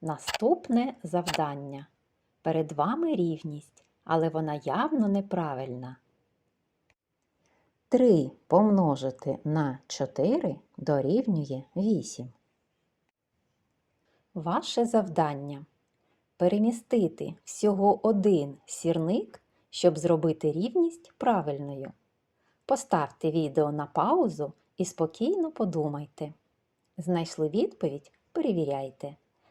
Наступне завдання. Перед вами рівність, але вона явно неправильна. 3 помножити на 4 дорівнює 8. Ваше завдання перемістити всього один сірник, щоб зробити рівність правильною. Поставте відео на паузу і спокійно подумайте. Знайшли відповідь? Перевіряйте.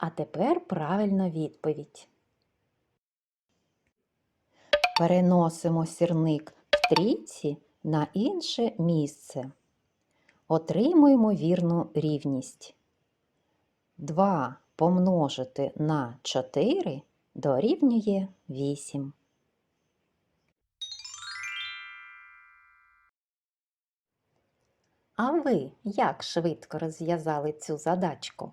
А тепер правильна відповідь. Переносимо сірник в трійці на інше місце. Отримуємо вірну рівність. 2 помножити на 4 дорівнює 8. А ви як швидко розв'язали цю задачку?